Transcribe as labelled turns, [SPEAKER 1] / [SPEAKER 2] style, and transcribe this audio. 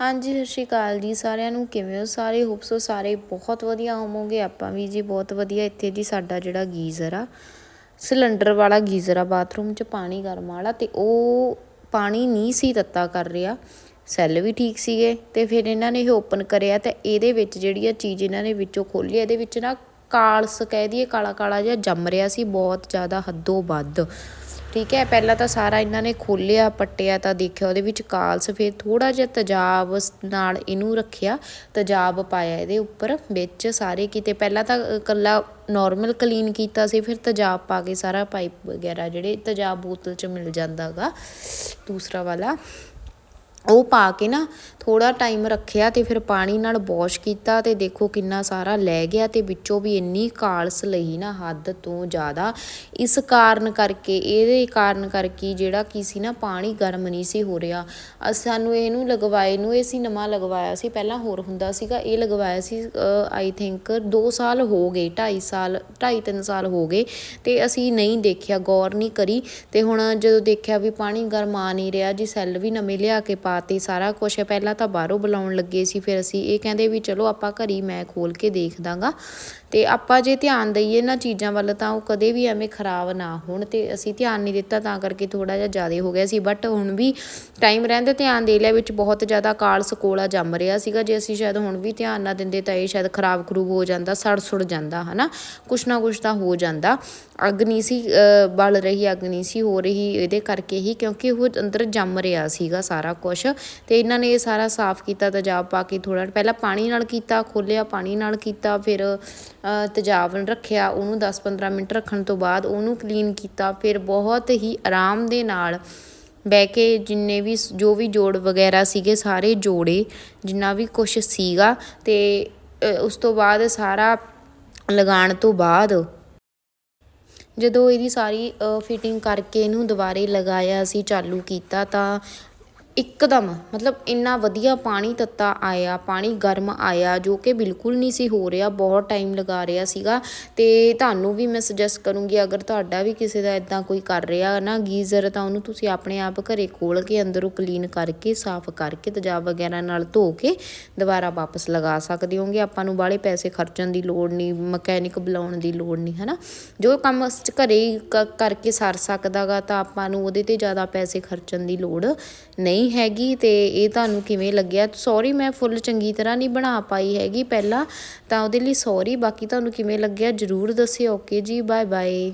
[SPEAKER 1] ਹਾਂਜੀ, ਸਤਿ ਸ਼੍ਰੀ ਅਕਾਲ ਜੀ ਸਾਰਿਆਂ ਨੂੰ। ਕਿਵੇਂ ਹੋ ਸਾਰੇ? ਹੋਪ ਸੋ ਸਾਰੇ ਬਹੁਤ ਵਧੀਆ ਹੋਵੋਗੇ। ਆਪਾਂ ਵੀ ਜੀ ਬਹੁਤ ਵਧੀਆ। ਇੱਥੇ ਜੀ ਸਾਡਾ ਜਿਹੜਾ ਗੀਜ਼ਰ ਆ, ਸਿਲੰਡਰ ਵਾਲਾ ਗੀਜ਼ਰ ਆ, ਬਾਥਰੂਮ 'ਚ ਪਾਣੀ ਗਰਮ ਵਾਲਾ ਤੇ ਉਹ ਪਾਣੀ ਨਹੀਂ ਸੀ ਤੱਤਾ ਕਰ ਰਿਹਾ। ਸੈੱਲ ਵੀ ਠੀਕ ਸੀਗੇ ਤੇ ਫਿਰ ਇਹਨਾਂ ਨੇ ਇਹ ਓਪਨ ਕਰਿਆ ਤੇ ਇਹਦੇ ਵਿੱਚ ਜਿਹੜੀ ਆ ਚੀਜ਼ ਇਹਨਾਂ ਨੇ ਵਿੱਚੋਂ ਖੋਲੀ ਇਹਦੇ ਵਿੱਚ ਨਾ ਕਾਲਸ ਕਹਿ ਦਈਏ ਕਾਲਾ ਕਾਲਾ ਜਿਹਾ ਜੰਮ ਰਿਹਾ ਸੀ ਬਹੁਤ ਜ਼ਿਆਦਾ ਹੱਦੋਂ ਵੱਧ। ਠੀਕ ਹੈ, ਪਹਿਲਾਂ ਤਾਂ ਸਾਰਾ ਇਹਨਾਂ ਨੇ ਖੋਲਿਆ ਪੱਟਿਆ ਤਾਂ ਦੇਖਿਆ, ਉਹਦੇ ਵਿੱਚ ਕਾਲਸ ਫਿਰ ਥੋੜਾ ਜਿਹਾ ਤਜਾਬ ਨਾਲ ਇਹਨੂੰ ਰੱਖਿਆ, ਤਜਾਬ ਪਾਇਆ ਇਹਦੇ ਉੱਪਰ, ਵਿੱਚ ਸਾਰੇ ਕਿਤੇ। ਪਹਿਲਾਂ ਤਾਂ ਕੱਲਾ ਨਾਰਮਲ ਕਲੀਨ ਕੀਤਾ ਸੀ, ਫਿਰ ਤਜਾਬ ਪਾ ਕੇ ਸਾਰਾ ਪਾਈਪ ਵਗੈਰਾ ਜਿਹੜੇ ਤਜਾਬ ਬੋਤਲ 'ਚ ਮਿਲ ਜਾਂਦਾਗਾ ਦੂਸਰਾ ਵਾਲਾ। ਉਹ ਪਾ ਕੇ ਨਾ ਥੋੜਾ ਟਾਈਮ ਰੱਖਿਆ ਤੇ ਫਿਰ ਪਾਣੀ ਨਾਲ ਵਾਸ਼ ਕੀਤਾ ਤੇ ਦੇਖੋ ਕਿੰਨਾ ਸਾਰਾ ਲੈ ਗਿਆ ਤੇ ਵਿੱਚੋਂ ਵੀ ਇੰਨੀ ਕਾਲਸ ਲਈ ਨਾ ਹੱਦ ਤੋਂ ਜ਼ਿਆਦਾ। ਇਸ ਕਾਰਨ ਕਰਕੇ, ਇਹਦੇ ਕਾਰਨ ਕਰਕੇ ਜਿਹੜਾ ਕੀ ਸੀ ਨਾ ਪਾਣੀ ਗਰਮ ਨਹੀਂ ਸੀ ਹੋ ਰਿਹਾ। ਸਾਨੂੰ ਇਹਨੂੰ ਲਗਵਾਏ ਨੂੰ, ਇਹ ਸੀ ਨਵਾਂ ਲਗਵਾਇਆ ਸੀ, ਪਹਿਲਾਂ ਹੋਰ ਹੁੰਦਾ ਸੀਗਾ, ਇਹ ਲਗਵਾਇਆ ਸੀ ਆਈ ਥਿੰਕ 2 ਸਾਲ ਹੋ ਗਏ 2.5 ਸਾਲ 2.5 3 ਸਾਲ ਹੋ ਗਏ ਤੇ ਅਸੀਂ ਨਹੀਂ ਦੇਖਿਆ, ਗੌਰ ਨਹੀਂ ਕਰੀ ਤੇ ਹੁਣ ਜਦੋਂ ਦੇਖਿਆ ਵੀ ਪਾਣੀ ਗਰਮ ਆ ਨਹੀਂ ਰਿਹਾ, ਜੀ ਸੈੱਲ ਵੀ ਨਵੇਂ ਲਿਆ ਕੇ ਪਾ ਪਾਤੀ, ਸਾਰਾ ਕੁਝ ਪਹਿਲਾਂ ਤਾਂ ਬਾਹਰੋਂ ਬੁਲਾਉਣ ਲੱਗੇ ਸੀ, ਫਿਰ ਅਸੀਂ ਇਹ ਕਹਿੰਦੇ ਵੀ ਚਲੋ ਆਪਾਂ ਘਰੀ ਮੈਂ ਖੋਲ ਕੇ ਦੇਖ ਦਾਂਗਾ। ਤੇ ਆਪਾਂ ਜੇ ਧਿਆਨ ਦਈਏ ਨਾ ਚੀਜ਼ਾਂ ਵੱਲ ਤਾਂ ਉਹ ਕਦੇ ਵੀ ਐਵੇਂ ਖਰਾਬ ਨਾ ਹੋਣ ਤੇ ਅਸੀਂ ਧਿਆਨ ਨਹੀਂ ਦਿੱਤਾ, ਤਾਂ ਕਰਕੇ ਥੋੜਾ ਜਿਹਾ ਜ਼ਿਆਦਾ ਹੋ ਗਿਆ ਸੀ। ਬਟ ਹੁਣ ਵੀ ਟਾਈਮ ਰਹਿੰਦੇ ਧਿਆਨ ਦੇ ਲਿਆ ਵਿੱਚ ਬਹੁਤ ਜ਼ਿਆਦਾ ਕਾਲ ਸਕੋਲਾ ਜੰਮ ਰਿਹਾ ਸੀਗਾ। ਜੇ ਅਸੀਂ ਸ਼ਾਇਦ ਹੁਣ ਵੀ ਧਿਆਨ ਨਾ ਦਿੰਦੇ ਤਾਂ ਇਹ ਸ਼ਾਇਦ ਖਰਾਬ ਖਰੂਬ ਹੋ ਜਾਂਦਾ, ਸੜ ਸੁੜ ਜਾਂਦਾ, ਹਨਾ? ਕੁਛ ਨਾ ਕੁਛ ਤਾਂ ਹੋ ਜਾਂਦਾ। ਅੱਗ ਨਹੀਂ ਸੀ ਬਲ ਰਹੀ ਅੱਗ ਨਹੀਂ ਸੀ, ਹੋ ਰਹੀ, ਇਹਦੇ ਕਰਕੇ ਹੀ ਕਿਉਂਕਿ ਉਹ ਅੰਦਰ ਜੰਮ ਰਿਹਾ ਸੀਗਾ ਸਾਰਾ ਕੁਝ ਤੇ ਇਹਨਾਂ ਨੇ ਇਹ ਸਾਰਾ ਸਾਫ਼ ਕੀਤਾ, ਤੇਜ਼ਾਬ ਪਾ ਕੇ ਥੋੜਾ ਪਹਿਲਾਂ ਪਾਣੀ ਨਾਲ ਕੀਤਾ ਖੋਲਿਆ ਪਾਣੀ ਨਾਲ ਕੀਤਾ, ਫਿਰ ਤੇਜ਼ਾਬ ਰੱਖਿਆ, ਉਹਨੂੰ 10-15 ਮਿੰਟ ਰੱਖਣ ਤੋਂ ਬਾਅਦ ਉਹਨੂੰ ਕਲੀਨ ਕੀਤਾ। ਫਿਰ ਬਹੁਤ ਹੀ ਆਰਾਮ ਦੇ ਨਾਲ ਬਹਿ ਕੇ ਜਿੰਨੇ ਵੀ ਜੋ ਵੀ ਜੋੜ ਵਗੈਰਾ ਸੀਗੇ, ਸਾਰੇ ਜੋੜੇ, ਜਿੰਨਾ ਵੀ ਕੁਝ ਸੀਗਾ। ਤੇ ਉਸ ਤੋਂ ਬਾਅਦ ਸਾਰਾ ਲਗਾਉਣ ਤੋਂ ਬਾਅਦ ਜਦੋਂ ਇਹਦੀ ਸਾਰੀ ਫਿਟਿੰਗ ਕਰਕੇ ਇਹਨੂੰ ਦੁਬਾਰੇ ਲਗਾਇਆ, ਅਸੀਂ ਚਾਲੂ ਕੀਤਾ ਤਾਂ ਇੱਕਦਮ, ਮਤਲਬ ਇੰਨਾ ਵਧੀਆ ਪਾਣੀ ਤੱਤਾ ਆਇਆ, ਪਾਣੀ ਗਰਮ ਆਇਆ, ਜੋ ਕਿ ਬਿਲਕੁਲ ਨਹੀਂ ਸੀ ਹੋ ਰਿਹਾ, ਬਹੁਤ ਟਾਈਮ ਲਗਾ ਰਿਹਾ ਸੀਗਾ। ਤੇ ਤੁਹਾਨੂੰ ਵੀ ਮੈਂ ਸੁਜੈਸਟ ਕਰੂੰਗੀ, ਅਗਰ ਤੁਹਾਡਾ ਵੀ ਕਿਸੇ ਦਾ ਇਦਾਂ ਕੋਈ ਕਰ ਰਿਹਾ ਨਾ ਗੀਜ਼ਰ, ਤਾਂ ਉਹਨੂੰ ਤੁਸੀਂ ਆਪਣੇ ਆਪ ਘਰੇ ਖੋਲ ਕੇ ਅੰਦਰੋਂ ਕਲੀਨ ਕਰਕੇ, ਸਾਫ਼ ਕਰਕੇ ਤੇਜ਼ਾਬ ਵਗੈਰਾ ਨਾਲ ਧੋ ਕੇ ਦੁਬਾਰਾ ਵਾਪਸ ਲਗਾ ਸਕਦੇ ਹੋਗੇ। ਆਪਾਂ ਨੂੰ ਬਾਹਲੇ ਪੈਸੇ ਖਰਚਣ ਦੀ ਲੋੜ ਨਹੀਂ, ਮਕੈਨਿਕ ਬੁਲਾਉਣ ਦੀ ਲੋੜ ਨਹੀਂ, ਹਨਾ? ਜੋ ਕੰਮ ਘਰੇ ਕਰਕੇ ਸਰ ਸਕਦਾਗਾ ਤਾਂ ਆਪਾਂ ਨੂੰ ਉਹਦੇ ਤੇ ਜ਼ਿਆਦਾ ਪੈਸੇ ਖਰਚਣ ਦੀ ਲੋੜ ਨਹੀਂ ਨਹੀਂ ਹੈਗੀ ਤੇ ਇਹ ਤੁਹਾਨੂੰ ਕਿਵੇਂ ਲੱਗਿਆ? ਸੌਰੀ ਮੈਂ ਫੁੱਲ ਚੰਗੀ ਤਰ੍ਹਾਂ ਨਹੀਂ ਬਣਾ ਪਾਈ ਹੈਗੀ ਪਹਿਲਾਂ, ਤਾਂ ਉਹਦੇ ਲਈ ਸੌਰੀ ਬਾਕੀ ਤੁਹਾਨੂੰ ਕਿਵੇਂ ਲੱਗਿਆ? ਜਰੂਰ ਦੱਸਿਓ। ਓਕੇ ਜੀ ਬਾਏ ਬਾਏ